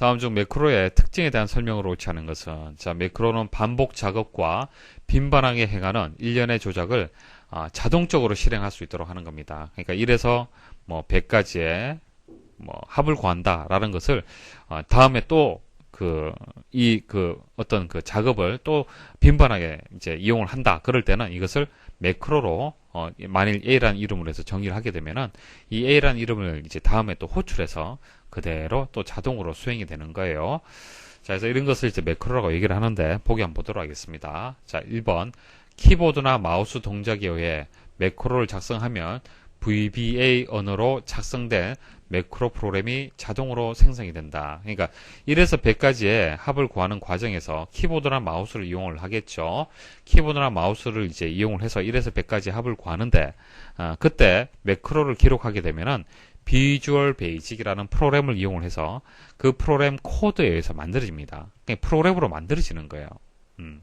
다음 중 매크로의 특징에 대한 설명으로 옳지 않은 것은 자 매크로는 반복 작업과 빈번하게 행하는 일련의 조작을 아, 자동적으로 실행할 수 있도록 하는 겁니다. 그러니까 1에서 뭐 100까지의 뭐 합을 구한다라는 것을 어, 다음에 또 그이그 어떤 그 작업을 또 빈번하게 이제 이용을 한다. 그럴 때는 이것을 매크로로 어, 만일 A라는 이름으로 해서 정의를 하게 되면은 이 A라는 이름을 이제 다음에 또 호출해서 그대로 또 자동으로 수행이 되는 거예요. 자, 그래서 이런 것을 이제 매크로라고 얘기를 하는데 보기 한번 보도록 하겠습니다. 자, 1번 키보드나 마우스 동작에 의해 매크로를 작성하면 VBA 언어로 작성된 매크로 프로그램이 자동으로 생성이 된다. 그러니까 1에서 100까지의 합을 구하는 과정에서 키보드나 마우스를 이용을 하겠죠. 키보드나 마우스를 이제 이용을 해서 1에서 100까지 합을 구하는데 어, 그때 매크로를 기록하게 되면은 비주얼 베이직이라는 프로그램을 이용을 해서 그 프로그램 코드에 의해서 만들어집니다. 그냥 프로그램으로 만들어지는 거예요. 음.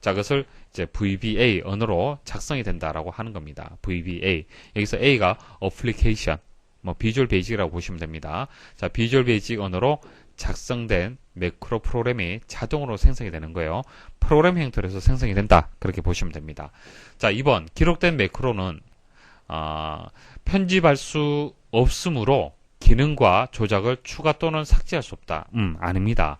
자, 그것을 이제 VBA 언어로 작성이 된다라고 하는 겁니다. VBA. 여기서 A가 application, 뭐 비주얼 베이직이라고 보시면 됩니다. 자, 비주얼 베이직 언어로 작성된 매크로 프로그램이 자동으로 생성이 되는 거예요. 프로그램 형태로 해서 생성이 된다. 그렇게 보시면 됩니다. 자, 2번 기록된 매크로는 어, 편집할 수 없으므로 기능과 조작을 추가 또는 삭제할 수 없다. 음, 아닙니다.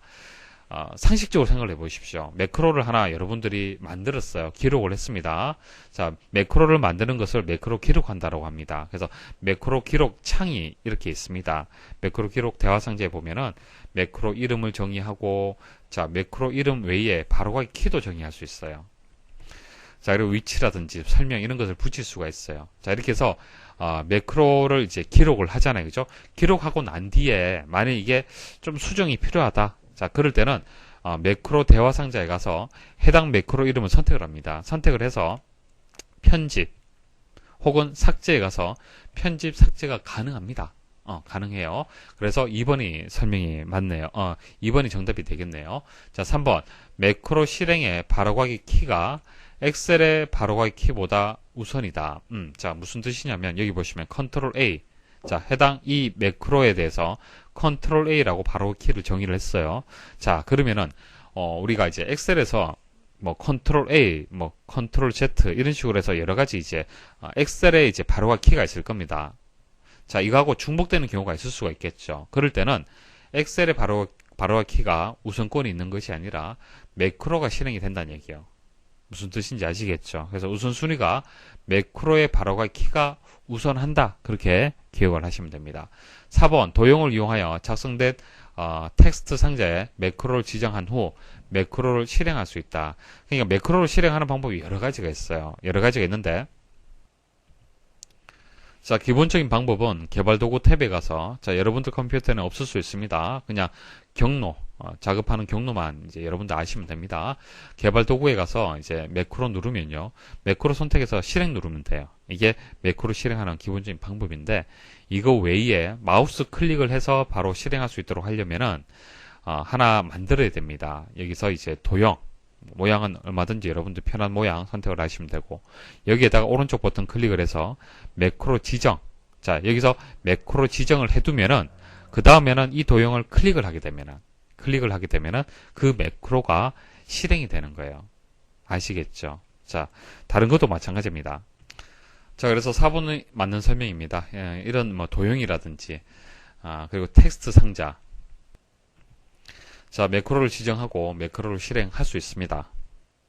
어, 상식적으로 생각을 해보십시오. 매크로를 하나 여러분들이 만들었어요. 기록을 했습니다. 자, 매크로를 만드는 것을 매크로 기록한다라고 합니다. 그래서 매크로 기록 창이 이렇게 있습니다. 매크로 기록 대화 상자에 보면은 매크로 이름을 정의하고 자, 매크로 이름 외에 바로가기 키도 정의할 수 있어요. 자, 그리고 위치라든지 설명 이런 것을 붙일 수가 있어요. 자, 이렇게 해서 어, 매크로를 이제 기록을 하잖아요. 그죠? 기록하고 난 뒤에 만약 이게 좀 수정이 필요하다. 자, 그럴 때는 어, 매크로 대화 상자에 가서 해당 매크로 이름을 선택을 합니다. 선택을 해서 편집 혹은 삭제에 가서 편집 삭제가 가능합니다. 어, 가능해요. 그래서 2번이 설명이 맞네요. 어, 2번이 정답이 되겠네요. 자, 3번. 매크로 실행의 바로가기 키가 엑셀의 바로가기 키보다 우선이다. 음, 자, 무슨 뜻이냐면 여기 보시면 컨트롤 A. 자, 해당 이 매크로에 대해서 컨트롤 A라고 바로 키를 정의를 했어요. 자, 그러면은 어, 우리가 이제 엑셀에서 뭐 컨트롤 A, 뭐 컨트롤 Z 이런 식으로 해서 여러 가지 이제 어, 엑셀에 이제 바로가 키가 있을 겁니다. 자, 이거하고 중복되는 경우가 있을 수가 있겠죠. 그럴 때는 엑셀의 바로 바로가 키가 우선권이 있는 것이 아니라 매크로가 실행이 된다는 얘기예요. 무슨 뜻인지 아시겠죠? 그래서 우선순위가 매크로의 바로가 키가 우선한다. 그렇게 기억을 하시면 됩니다. 4번 도형을 이용하여 작성된 어, 텍스트 상자에 매크로를 지정한 후 매크로를 실행할 수 있다. 그러니까 매크로를 실행하는 방법이 여러 가지가 있어요. 여러 가지가 있는데 자, 기본적인 방법은 개발 도구 탭에 가서 자, 여러분들 컴퓨터에는 없을 수 있습니다. 그냥 경로 어, 작업하는 경로만 이제 여러분들 아시면 됩니다. 개발 도구에 가서 이제 매크로 누르면요. 매크로 선택해서 실행 누르면 돼요. 이게 매크로 실행하는 기본적인 방법인데 이거 외에 마우스 클릭을 해서 바로 실행할 수 있도록 하려면은 어, 하나 만들어야 됩니다. 여기서 이제 도형 모양은 얼마든지 여러분들 편한 모양 선택을 하시면 되고 여기에다가 오른쪽 버튼 클릭을 해서 매크로 지정 자 여기서 매크로 지정을 해두면은 그 다음에는 이 도형을 클릭을 하게 되면은 클릭을 하게 되면은 그 매크로가 실행이 되는 거예요. 아시겠죠? 자 다른 것도 마찬가지입니다. 자 그래서 4번이 맞는 설명입니다. 예, 이런 뭐 도형이라든지 아, 그리고 텍스트 상자. 자, 매크로를 지정하고 매크로를 실행할 수 있습니다.